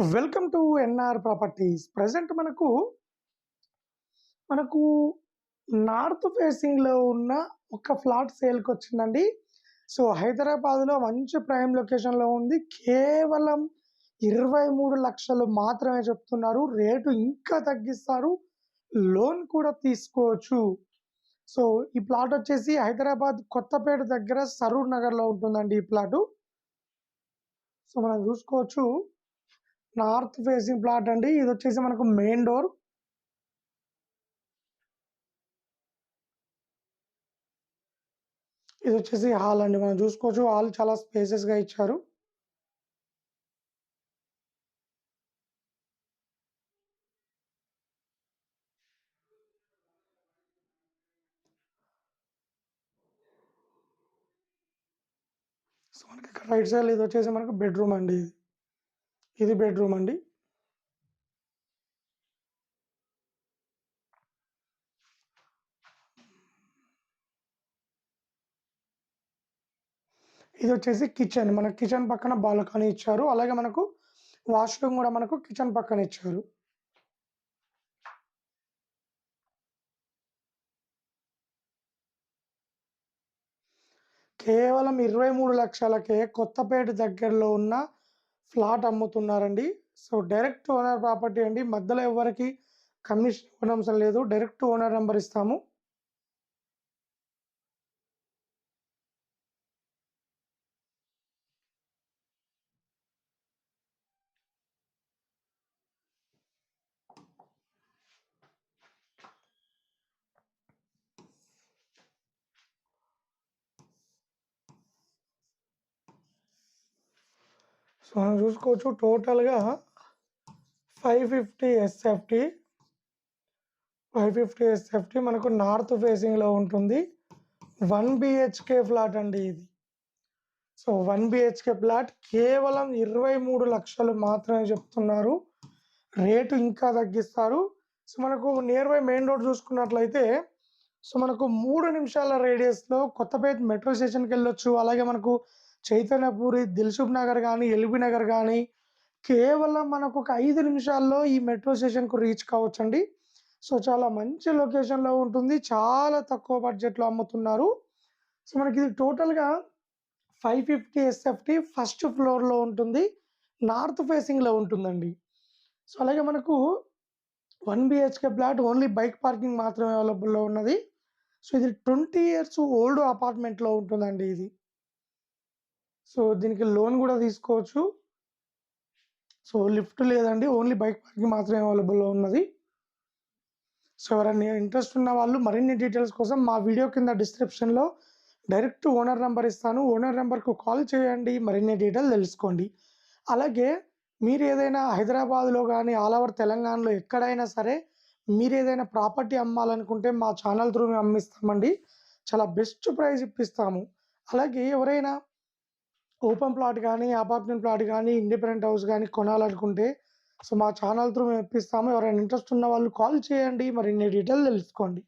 Welcome to N R properties. Present మనకు మనకు north ఫేసింగ్లో ఉన్న ఒక ఫ్లాట్ సేల్కి వచ్చిందండి. సో హైదరాబాద్లో మంచి ప్రైమ్ లొకేషన్లో ఉంది. కేవలం ఇరవై మూడు లక్షలు మాత్రమే చెప్తున్నారు. రేటు ఇంకా తగ్గిస్తారు. లోన్ కూడా తీసుకోవచ్చు. సో ఈ ప్లాట్ వచ్చేసి హైదరాబాద్ కొత్తపేట దగ్గర సరూర్ నగర్లో ఉంటుందండి ఈ ప్లాట్. సో మనం చూసుకోవచ్చు. నార్త్ ఫేసింగ్ ప్లాట్ అండి. ఇది వచ్చేసి మనకు మెయిన్ డోర్. ఇది వచ్చేసి హాల్ అండి. మనం చూసుకోవచ్చు హాల్ చాలా స్పేసెస్గా ఇచ్చారు. సో మనకి ఇక్కడ రైట్ సైడ్ ఇది వచ్చేసి మనకు బెడ్రూమ్ అండి. ఇది ఇది బెడ్రూమ్ అండి. ఇది వచ్చేసి కిచెన్. మన కిచెన్ పక్కన బాల్కనీ ఇచ్చారు. అలాగే మనకు వాష్రూమ్ కూడా మనకు కిచెన్ పక్కన ఇచ్చారు. కేవలం ఇరవై మూడు లక్షలకే కొత్తపేట దగ్గరలో ఉన్న ఫ్లాట్ అమ్ముతున్నారండి. సో డైరెక్ట్ ఓనర్ ప్రాపర్టీ అండి. మధ్యలో ఎవరికి కమిషన్ ఇవ్వడం లేదు. డైరెక్ట్ ఓనర్ నెంబర్ ఇస్తాము. సో మనం చూసుకోవచ్చు టోటల్గా five fifty S F T five fifty S F T మనకు నార్త్ ఫేసింగ్లో ఉంటుంది. వన్ బిహెచ్కే ఫ్లాట్ అండి ఇది. సో వన్ బిహెచ్కే ఫ్లాట్ కేవలం ఇరవై మూడు లక్షలు మాత్రమే చెప్తున్నారు. రేటు ఇంకా తగ్గిస్తారు. సో మనకు నియర్ బై మెయిన్ రోడ్ చూసుకున్నట్లయితే సో మనకు మూడు నిమిషాల రేడియస్లో కొత్తపేట మెట్రో స్టేషన్కి వెళ్ళొచ్చు. అలాగే మనకు చైతన్యపూరి దిల్సుఖ్ నగర్ కానీ ఎల్బీ నగర్ కానీ కేవలం మనకు ఒక ఐదు నిమిషాల్లో ఈ మెట్రో స్టేషన్కు రీచ్ కావచ్చండి. సో చాలా మంచి లొకేషన్లో ఉంటుంది. చాలా తక్కువ బడ్జెట్లో అమ్ముతున్నారు. సో మనకి ఇది టోటల్గా ఫైవ్ ఫిఫ్టీ ఎస్ఎఫ్టీ ఫస్ట్ ఫ్లోర్లో ఉంటుంది. నార్త్ ఫేసింగ్లో ఉంటుందండి. సో అలాగే మనకు one B H K flat only bike parking మాత్రమే అవైలబుల్లో ఉన్నది. సో ఇది ట్వంటీ ఇయర్స్ ఓల్డ్ అపార్ట్మెంట్లో ఉంటుందండి ఇది. సో దీనికి లోన్ కూడా తీసుకోవచ్చు. సో లిఫ్ట్ లేదండి. ఓన్లీ బైక్ పార్కింగ్ మాత్రమే అవైలబుల్లో ఉన్నది. సో ఎవరైనా ఇంట్రెస్ట్ ఉన్న వాళ్ళు మరిన్ని డీటెయిల్స్ కోసం మా వీడియో కింద డిస్క్రిప్షన్లో డైరెక్ట్ ఓనర్ నెంబర్ ఇస్తాను. ఓనర్ నెంబర్కు కాల్ చేయండి. మరిన్ని డీటెయిల్ తెలుసుకోండి. అలాగే మీరు ఏదైనా హైదరాబాద్లో కానీ ఆల్ ఓవర్ తెలంగాణలో ఎక్కడైనా సరే మీరు ఏదైనా ప్రాపర్టీ అమ్మాలనుకుంటే మా ఛానల్ త్రూ మేము అమ్మిస్తామండి. చాలా బెస్ట్ ప్రైస్ ఇప్పిస్తాము. అలాగే ఎవరైనా ఓపెన్ ప్లాట్ కానీ అపార్ట్మెంట్ ప్లాట్ కానీ ఇండిపెండెంట్ హౌస్ కానీ కొనాలనుకుంటే సో మా ఛానల్ త్రూ మేము ఇప్పిస్తాము. ఎవరైనా ఇంట్రెస్ట్ ఉన్న వాళ్ళు కాల్ చేయండి. మరిన్ని డీటెయిల్ తెలుసుకోండి.